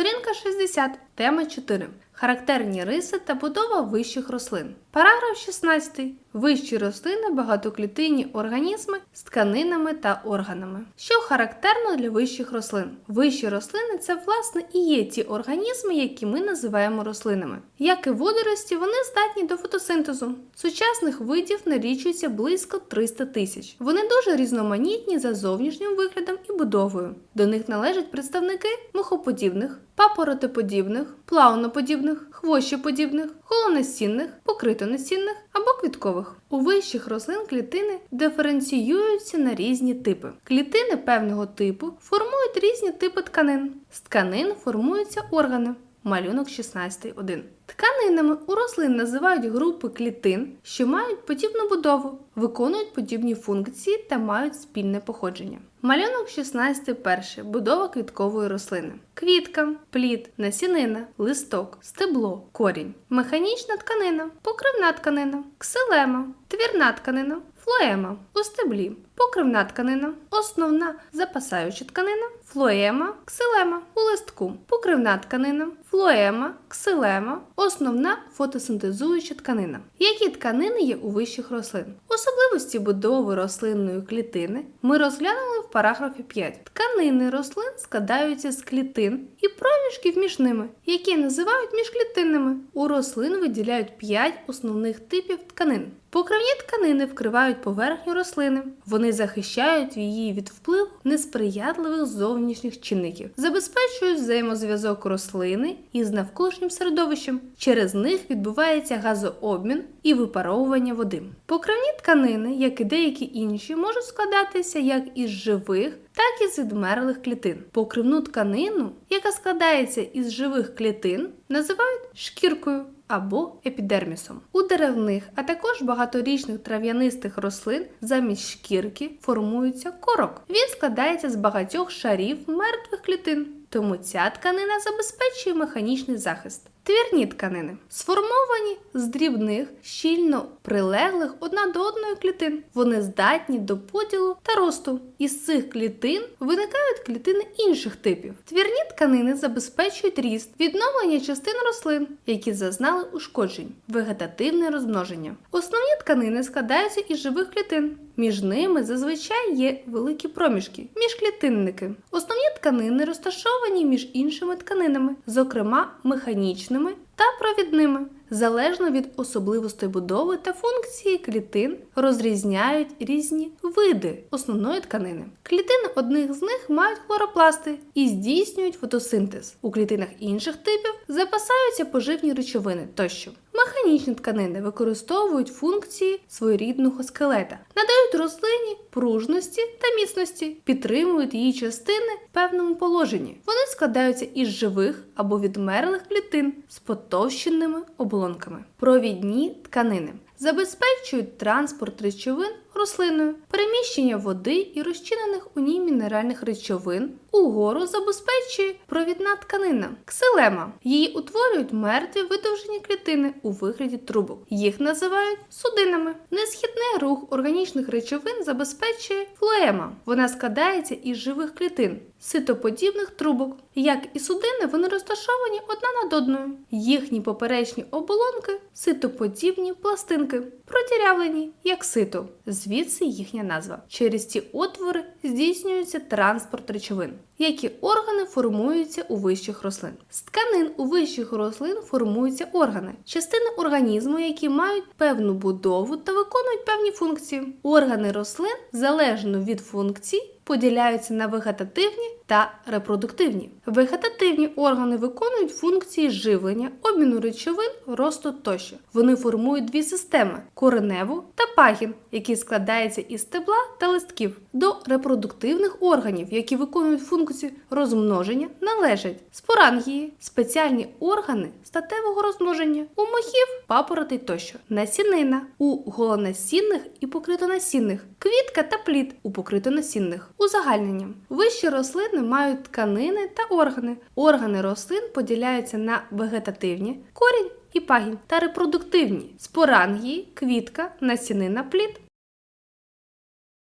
Сторінка 60, тема 4. Характерні риси та будова вищих рослин. Параграф 16. Вищі рослини багатоклітинні організми з тканинами та органами. Що характерно для вищих рослин? Вищі рослини це власне і є ті організми, які ми називаємо рослинами. Як і водорості, вони здатні до фотосинтезу. Сучасних видів налічується близько 300 тисяч. Вони дуже різноманітні за зовнішнім виглядом і будовою. До них належать представники мухоподібних, папоротиподібних, плавноподібних, хвощоподібних, холонасінних, покритонасінних або квіткових. У вищих рослин клітини диференціюються на різні типи. Клітини певного типу формують різні типи тканин. З тканин формуються органи. Малюнок 16.1. Тканинами у рослин називають групи клітин, що мають подібну будову, виконують подібні функції та мають спільне походження. Малюнок 16.1. Будова квіткової рослини. Квітка, плід, насінина, листок, стебло, корінь. Механічна тканина, покривна тканина, ксилема, твірна тканина, флоема у стеблі, покривна тканина, основна запасаюча тканина, флоема, ксилема у листку, покривна тканина, флоема, ксилема, основна фотосинтезуюча тканина. Які тканини є у вищих рослин? Особливості будови рослинної клітини ми розглянули в параграфі 5. Тканини рослин складаються з клітин і проміжків між ними, які називають міжклітинними. У рослин виділяють 5 основних типів тканин. Покривні тканини вкривають поверхню рослини. Вони захищають її від впливу несприятливих зовнішніх чинників, забезпечують взаємозв'язок рослини із навколишнім середовищем. Через них відбувається газообмін і випаровування води. Покривні тканини, як і деякі інші, можуть складатися як із живих, так і з відмерлих клітин. Покривну тканину, яка складається із живих клітин, називають шкіркою або епідермісом. У деревних, а також багаторічних трав'янистих рослин замість шкірки формується корок. Він складається з багатьох шарів мертвих клітин, тому ця тканина забезпечує механічний захист. Твірні тканини сформовані з дрібних, щільно прилеглих одна до одної клітин. Вони здатні до поділу та росту. Із цих клітин виникають клітини інших типів. Твірні тканини забезпечують ріст, відновлення частин рослин, які зазнали ушкоджень, вегетативне розмноження. Основні тканини складаються із живих клітин. Між ними зазвичай є великі проміжки, міжклітинники. Основні тканини розташовані між іншими тканинами, зокрема механічними та провідними. Залежно від особливостей будови та функції клітин розрізняють різні види основної тканини. Клітини одних з них мають хлоропласти і здійснюють фотосинтез. У клітинах інших типів запасаються поживні речовини тощо. Механічні тканини використовують функції своєрідного скелета, надають рослині пружності та міцності, підтримують її частини в певному положенні. Вони складаються із живих або відмерлих клітин з потовщеними оболонками. Провідні тканини забезпечують транспорт речовин рослиною, переміщення води і розчинених у ній мінеральних речовин. Угору забезпечує провідна тканина ксилема. Її утворюють мертві видовжені клітини у вигляді трубок. Їх називають судинами. Несхідний рух органічних речовин забезпечує флоема. Вона складається із живих клітин, ситоподібних трубок. Як і судини, вони розташовані одна над одною. Їхні поперечні оболонки ситоподібні пластинки, продірявлені, як сито, звідси їхня назва. Через ці отвори здійснюється транспорт речовин. Які органи формуються у вищих рослин? З тканин у вищих рослин формуються органи, частини організму, які мають певну будову та виконують певні функції. Органи рослин залежно від функцій поділяються на вегетативні та репродуктивні. Вегетативні органи виконують функції живлення, обміну речовин, росту тощо. Вони формують дві системи кореневу та пагін, які складаються із стебла та листків. До репродуктивних органів, які виконують функцію розмноження, належать спорангії, спеціальні органи статевого розмноження, у мохів, папороти тощо, насінина, у голонасінних і покритонасінних, квітка та плід у покритонасінних. Узагальнення. Вищі рослини мають тканини та органи. Органи рослин поділяються на вегетативні, корінь і пагінь та репродуктивні спорангії, квітка, насінина, плід.